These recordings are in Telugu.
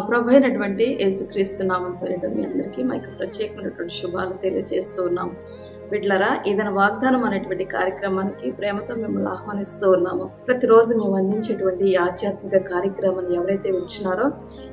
ప్రభు అయినటువంటి యేసుక్రీస్తు నామం పేరిట మీ అందరికీ మా యొక్క ప్రత్యేకమైనటువంటి శుభాలు తెలియజేస్తూ ఉన్నాం బిడ్లరా ఏదైనా వాగ్దానం అనేటువంటి కార్యక్రమానికి ప్రేమతో మిమ్మల్ని ఆహ్వానిస్తూ ఉన్నాము. ప్రతిరోజు మేము అందించేటువంటి ఈ ఆధ్యాత్మిక కార్యక్రమాన్ని ఎవరైతే ఉంచినారో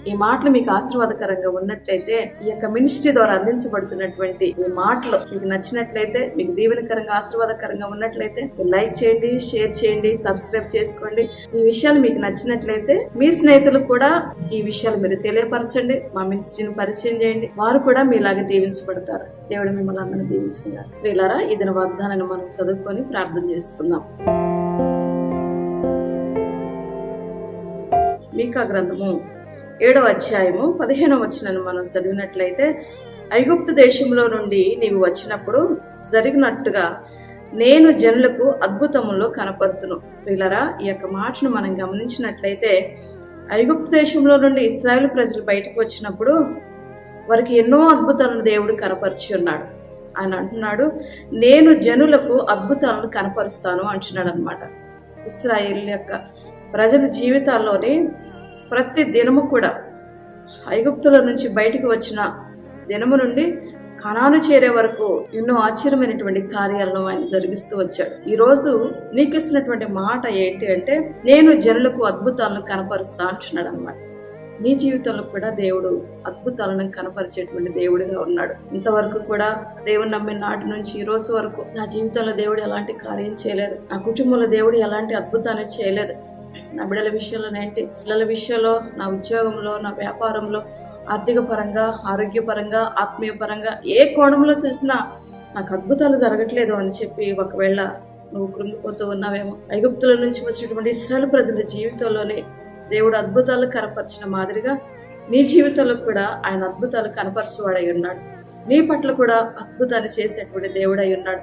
ఈ మాటలు మీకు ఆశీర్వాదకరంగా ఉన్నట్లయితే ఈ యొక్క మినిస్ట్రీ ద్వారా అందించబడుతున్నటువంటి ఈ మాటలు మీకు నచ్చినట్లయితే మీకు దీవెనకరంగా ఆశీర్వాదకరంగా ఉన్నట్లయితే లైక్ చేయండి షేర్ చేయండి సబ్స్క్రైబ్ చేసుకోండి. ఈ విషయాలు మీకు నచ్చినట్లయితే మీ స్నేహితులకు కూడా ఈ విషయాలు మీరు తెలియపరచండి మా మినిస్ట్రీని పరిచయం చేయండి. వారు కూడా మీలాగా దీవించబడతారు. దేవుడు మిమ్మల్ని అందరిని దీవించిన వీళ్ళారా ఇదిన వాగ్దానాన్ని మనం చదువుకొని ప్రార్థన చేసుకుందాం. మీకా గ్రంథము ఏడవ అధ్యాయము పదిహేనవ వచనాన్ని మనం చదివినట్లయితే ఐగుప్తు దేశంలో నుండి నీవు వచ్చినప్పుడు జరిగినట్టుగా నేను జనులకు అద్భుతములో కనపడుతును. ప్రియులరా ఈ యొక్క మాటను మనం గమనించినట్లయితే ఐగుప్తు దేశంలో నుండి ఇస్రాయేల్ ప్రజలు బయటకు వచ్చినప్పుడు వారికి ఎన్నో అద్భుతాలను దేవుడు కనపరిచి ఉన్నాడు. ఆయన అంటున్నాడు. నేను జనులకు అద్భుతాలను కనపరుస్తాను అంటున్నాడు అనమాట ఇస్రాయిల్ యొక్క ప్రజల జీవితాల్లోనే ప్రతి దినము కూడా ఐగుప్తుల నుంచి బయటికి వచ్చిన దినము నుండి కణాను చేరే వరకు ఎన్నో ఆశ్చర్యమైనటువంటి కార్యాలను ఆయన జరిగిస్తూ వచ్చాడు. ఈరోజు నీకు ఇస్తున్నటువంటి మాట ఏంటి అంటే నేను జనులకు అద్భుతాలను కనపరుస్తా అంటున్నాడు అనమాట నీ జీవితంలో కూడా దేవుడు అద్భుతాలను కనపరిచేటువంటి దేవుడిగా ఉన్నాడు. ఇంతవరకు కూడా దేవుని నమ్మిన నాటి నుంచి ఈ రోజు వరకు నా జీవితంలో దేవుడు ఎలాంటి కార్యం చేయలేదు. నా కుటుంబంలో దేవుడు ఎలాంటి అద్భుతాన్ని చేయలేదు. నా బిడ్డల విషయంలో ఏంటి? పిల్లల విషయంలో నా ఉద్యోగంలో నా వ్యాపారంలో ఆర్థిక పరంగా ఆరోగ్యపరంగా ఆత్మీయ పరంగా ఏ కోణంలో చూసినా నాకు అద్భుతాలు జరగట్లేదు అని చెప్పి ఒకవేళ నువ్వు కృంగిపోతూ ఉన్నావేమో. ఐగుప్తుల నుంచి వచ్చినటువంటి ఇస్రాయల్ ప్రజల జీవితంలోనే దేవుడు అద్భుతాలు కనపరిచిన మాదిరిగా నీ జీవితంలో కూడా ఆయన అద్భుతాలు కనపరచువాడై ఉన్నాడు. నీ పట్ల కూడా అద్భుతాన్ని చేసేటువంటి దేవుడై ఉన్నాడు.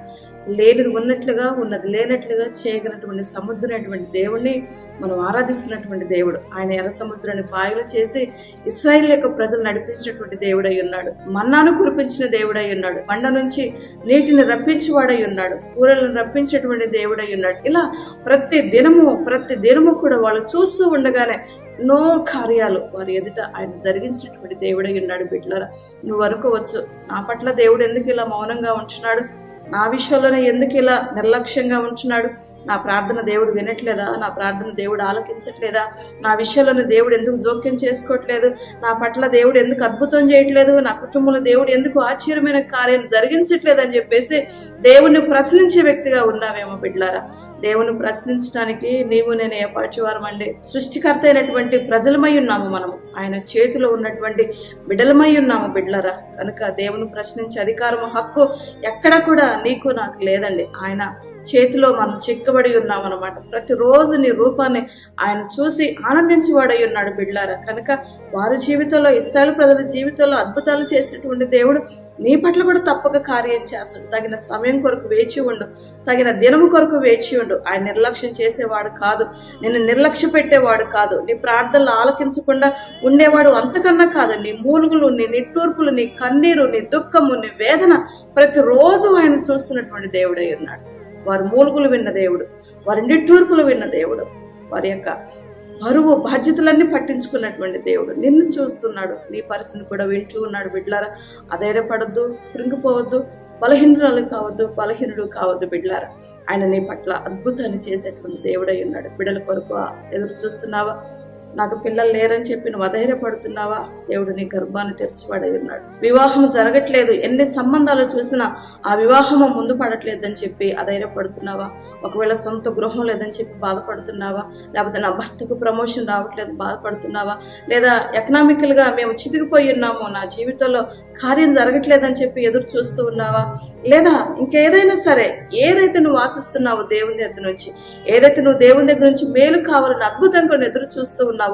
లేనిది ఉన్నట్లుగా ఉన్నది లేనట్లుగా చేయగలటువంటి సముద్రమైనటువంటి దేవుణ్ణి మనం ఆరాధిస్తున్నటువంటి దేవుడు. ఆయన ఎర్ర సముద్రాన్ని పాయలు చేసి ఇస్రాయిల్ యొక్క ప్రజలు నడిపించినటువంటి దేవుడై ఉన్నాడు. మన్నాను కురిపించిన దేవుడై ఉన్నాడు. పండ నుంచి నీటిని రప్పించేవాడై ఉన్నాడు. కూరలను రప్పించినటువంటి దేవుడై ఉన్నాడు. ఇలా ప్రతి దినము ప్రతి దినము కూడా వాళ్ళు చూస్తూ ఉండగానే ఎన్నో కార్యాలు వారి ఎదుట ఆయన జరిగించినటువంటి దేవుడై ఉన్నాడు బిడ్డలరా. నువ్వు అనుకోవచ్చు నా పట్ల దేవుడు ఎందుకు ఇలా మౌనంగా ఉంటున్నాడు? నా విషయంలోనే ఎందుకు ఇలా నిర్లక్ష్యంగా ఉంటున్నాడు? నా ప్రార్థన దేవుడు వినట్లేదా? నా ప్రార్థన దేవుడు ఆలకించట్లేదా? నా విషయంలోనే దేవుడు ఎందుకు జోక్యం చేసుకోవట్లేదు? నా పట్ల దేవుడు ఎందుకు అద్భుతం చేయట్లేదు? నా కుటుంబంలో దేవుడు ఎందుకు ఆశ్చర్యమైన కార్యం జరిగించట్లేదు అని చెప్పేసి దేవుణ్ణి ప్రశ్నించే వ్యక్తిగా ఉన్నావేమో బిడ్లారా? దేవుని ప్రశ్నించడానికి నీవు నేను ఏపాటివారం అండి? సృష్టికర్త అయినటువంటి ప్రజలమై ఉన్నాము మనము. ఆయన చేతిలో ఉన్నటువంటి బిడలమై ఉన్నాము బిడ్లరా. కనుక దేవుని ప్రశ్నించే అధికారము హక్కు ఎక్కడ కూడా నీకు నాకు లేదండి. ఆయన చేతిలో మనం చిక్కబడి ఉన్నాం అనమాట ప్రతిరోజు నీ రూపాన్ని ఆయన చూసి ఆనందించేవాడై ఉన్నాడు బిడ్లారా. కనుక వారి జీవితంలో ఇస్రాయల్ ప్రజల జీవితంలో అద్భుతాలు చేసేటువంటి దేవుడు నీ పట్ల కూడా తప్పక కార్యం చేస్తాడు. తగిన సమయం కొరకు వేచి ఉండు. తగిన దినము కొరకు వేచి ఉండు. ఆయన నిర్లక్ష్యం చేసేవాడు కాదు. నిన్ను నిర్లక్ష్య పెట్టేవాడు కాదు. నీ ప్రార్థనలు ఆలకించకుండా ఉండేవాడు అంతకన్నా కాదు. నీ మూలుగులు నీ నిట్టూర్పులు నీ కన్నీరు నీ దుఃఖము నీ వేదన ప్రతిరోజు ఆయన చూస్తున్నటువంటి దేవుడై ఉన్నాడు. వారి మూలుగులు విన్న దేవుడు వారి నిట్టూర్పులు విన్న దేవుడు వారి యొక్క బరువు బాధ్యతలన్నీ పట్టించుకున్నటువంటి దేవుడు. నిన్ను చూస్తున్నాడు నీ పరిస్థితిని కూడా వింటూ ఉన్నాడు బిడ్లారా. అధైర్యపడద్దు కృంగిపోవద్దు బలహీనురాలు కావద్దు బలహీనుడు కావద్దు బిడ్లారా. ఆయన నీ పట్ల అద్భుతాన్ని చేసేటువంటి దేవుడై ఉన్నాడు. బిడ్డల కొరకు ఎదురు చూస్తున్నావా? నాకు పిల్లలు లేరని చెప్పి నువ్వు అధైర్యపడుతున్నావా? దేవుడు నీ గర్భాన్ని తెరిచివాడై ఉన్నాడు. వివాహం జరగట్లేదు. ఎన్ని సంబంధాలు చూసినా ఆ వివాహము ముందు పడట్లేదని చెప్పి అధైర్యపడుతున్నావా? ఒకవేళ సొంత గృహం లేదని చెప్పి బాధపడుతున్నావా? లేకపోతే నా భర్తకు ప్రమోషన్ రావట్లేదు బాధపడుతున్నావా? లేదా ఎకనామికల్గా మేము చితికిపోయి ఉన్నాము నా జీవితంలో కార్యం జరగట్లేదని చెప్పి ఎదురు చూస్తూ ఉన్నావా? లేదా ఇంకేదైనా సరే ఏదైతే నువ్వు ఆశిస్తున్నావో దేవుని దగ్గర నుంచి ఏదైతే నువ్వు దేవుని దగ్గర నుంచి మేలు కావాలని అద్భుతంగా ఎదురు చూస్తూ ఉన్నావు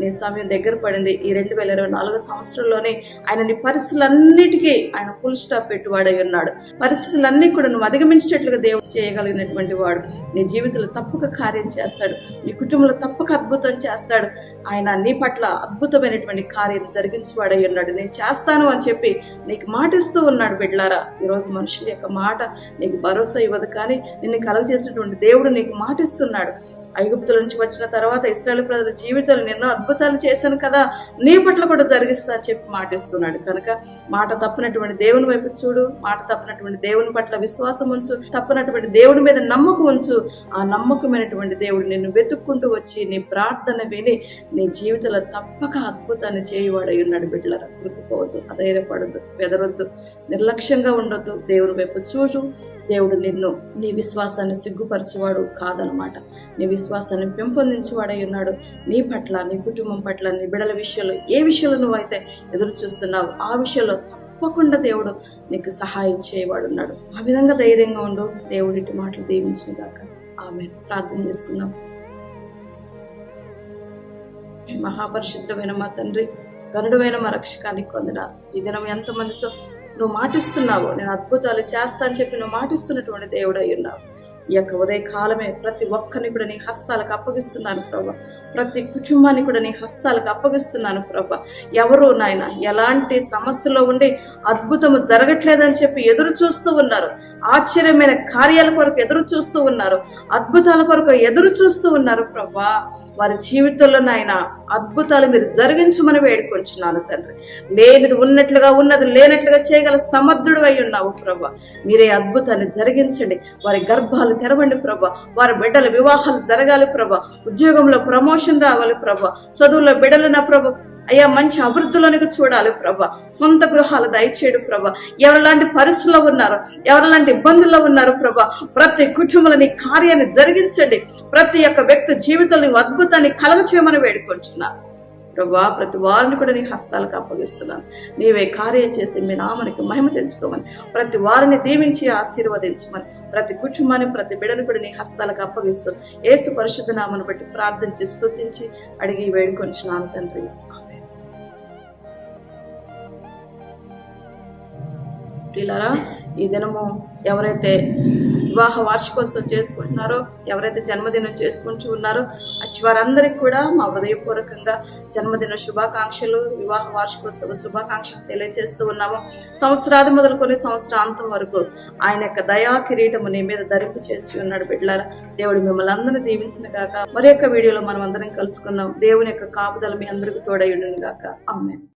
నీ సమయం దగ్గర పడింది. ఈ రెండు వేల ఇరవై నాలుగు సంవత్సరంలోనే ఆయన నీ పరిస్థితులన్నిటికీ ఆయన ఫుల్ స్టాప్ పెట్టువాడై ఉన్నాడు. పరిస్థితులన్నీ కూడా నువ్వు అధిగమించేటట్లుగా దేవుడు చేయగలిగినటువంటి వాడు. నీ జీవితంలో తప్పక కార్యం చేస్తాడు. నీ కుటుంబంలో తప్పక అద్భుతం చేస్తాడు. ఆయన నీ పట్ల అద్భుతమైనటువంటి కార్యం జరిగించేవాడై ఉన్నాడు. నేను చేస్తాను అని చెప్పి నీకు మాటిస్తూ ఉన్నాడు బిడ్లారా ఈరోజు మనుషుల యొక్క మాట నీకు భరోసా ఇవ్వదు కానీ నిన్ను కలుగజేసినటువంటి దేవుడు నీకు మాటిస్తున్నాడు. ఐగుప్తుల నుంచి వచ్చిన తర్వాత ఇస్రాయల్ ప్రజల జీవితాలు ఎన్నో అద్భుతాలు చేశాను కదా నీ పట్ల కూడా జరిగిస్తా అని చెప్పి మాటిస్తున్నాడు. కనుక మాట తప్పినటువంటి దేవుని వైపు చూడు మాట తప్పినటువంటి దేవుని పట్ల విశ్వాసం ఉంచు తప్పినటువంటి దేవుని మీద నమ్మకం ఉంచు. ఆ నమ్మకమైనటువంటి దేవుడు నిన్ను వెతుక్కుంటూ వచ్చి నీ ప్రార్థన విని నీ జీవితంలో తప్పక అద్భుతాన్ని చేయువాడై ఉన్నాడు బిడ్డలరా. కృతిపోవద్దు అధైర్యపడద్దు బెదరొద్దు నిర్లక్ష్యంగా ఉండొద్దు. దేవుని వైపు చూడు దేవుడు నిన్ను నీ విశ్వాసాన్ని సిగ్గుపరచేవాడు కాదనమాట నీ విశ్వాసాన్ని పెంపొందించేవాడై ఉన్నాడు. నీ పట్ల నీ కుటుంబం పట్ల నీ బిడల విషయంలో ఏ విషయంలో నువ్వైతే ఎదురు చూస్తున్నావు ఆ విషయంలో తప్పకుండా దేవుడు నీకు సహాయం చేయవాడు ఉన్నాడు. ఆ విధంగా ధైర్యంగా ఉండు. దేవుడి మాటలు దీవించిన దాకా ఆమె ప్రార్థన చేసుకుందాం. మహాపరిశుద్ధమైన మా తండ్రి గరుడమైన మా రక్షకానికి కొందరా ఈ దినం ఎంతమందితో నువ్వు మాటిస్తున్నావు నేను అద్భుతాలు చేస్తా అని చెప్పి నువ్వు మాటిస్తున్నటువంటి దేవుడు అయ్యున్నావు ఉన్నావు. ఈ యొక్క ఉదయ కాలమే ప్రతి ఒక్కరిని కూడా నీ హస్తాలకు అప్పగిస్తున్నాను ప్రభా. ప్రతి కుటుంబాన్ని కూడా నీ హస్తాలకు అప్పగిస్తున్నాను ప్రభా. ఎవరు నాయన ఎలాంటి సమస్యలో ఉండి అద్భుతము జరగట్లేదని చెప్పి ఎదురు చూస్తూ ఉన్నారు. ఆశ్చర్యమైన కార్యాల కొరకు ఎదురు చూస్తూ ఉన్నారు. అద్భుతాల కొరకు ఎదురు చూస్తూ ఉన్నారు ప్రభా. వారి జీవితంలో నాయన అద్భుతాలు మీరు జరిగించమని వేడుకొంచున్నాను తండ్రి. లేనిది ఉన్నట్లుగా ఉన్నది లేనట్లుగా చేయగల సమర్థుడు అయి ఉన్నావు ప్రభా. మీరే అద్భుతాన్ని జరిగించండి. వారి గర్భాలు తెరవండి ప్రభా. వారి బిడ్డల వివాహాలు జరగాలి ప్రభా. ఉద్యోగంలో ప్రమోషన్ రావాలి ప్రభా. చదువులో బిడ్డలు నా ప్రభా. అయ్యా మంచి అభివృద్ధిలోనికి చూడాలి ప్రభా. సొంత గృహాలు దయచేయడు ప్రభా. ఎవరిలాంటి పరిస్థితుల్లో ఉన్నారు ఎవరిలాంటి ఇబ్బందుల్లో ఉన్నారు ప్రభా. ప్రతి కుటుంబంలో నీ కార్యాన్ని జరిగించండి. ప్రతి ఒక్క వ్యక్తి జీవితంలో అద్భుతాన్ని కలగచేయమని వేడుకుంటున్నాను. ప్రభా ప్రతి వారిని కూడా నీ హస్తాలకు అప్పగిస్తున్నాను. నీవే కార్యం చేసి మీ నామనికి మహిమ తెచ్చుకోమని ప్రతి వారిని దీవించి ఆశీర్వదించమని ప్రతి కుటుంబాన్ని ప్రతి బిడను కూడా నీ హస్తాలకు అప్పగిస్తూ ఏసు పరిశుద్ధ నామను బట్టి ప్రార్థించి స్థుతించి అడిగి వేడుకొంచున్నాను తండ్రి. ప్రియులరా ఈ దినము ఎవరైతే వివాహ వార్షికోత్సవం చేసుకుంటున్నారో ఎవరైతే జన్మదినం చేసుకుంటూ ఉన్నారో అచ్చి వారందరికీ కూడా మా హృదయపూర్వకంగా జన్మదిన శుభాకాంక్షలు వివాహ వార్షికోత్సవ శుభాకాంక్షలు తెలియజేస్తూ ఉన్నాము. సంవత్సరాది మొదలుకొని సంవత్సరాంతం వరకు ఆయన యొక్క దయా కిరీటము నీ మీద ధరింపు చేసి ఉన్నాడు బిడ్డలారా. దేవుడు మిమ్మల్ని అందరినీ దీవించిన గాక. మరి యొక్క వీడియోలో మనం అందరం కలుసుకుందాం. దేవుని యొక్క కాపుదల మీ అందరికి తోడై గాక. ఆమె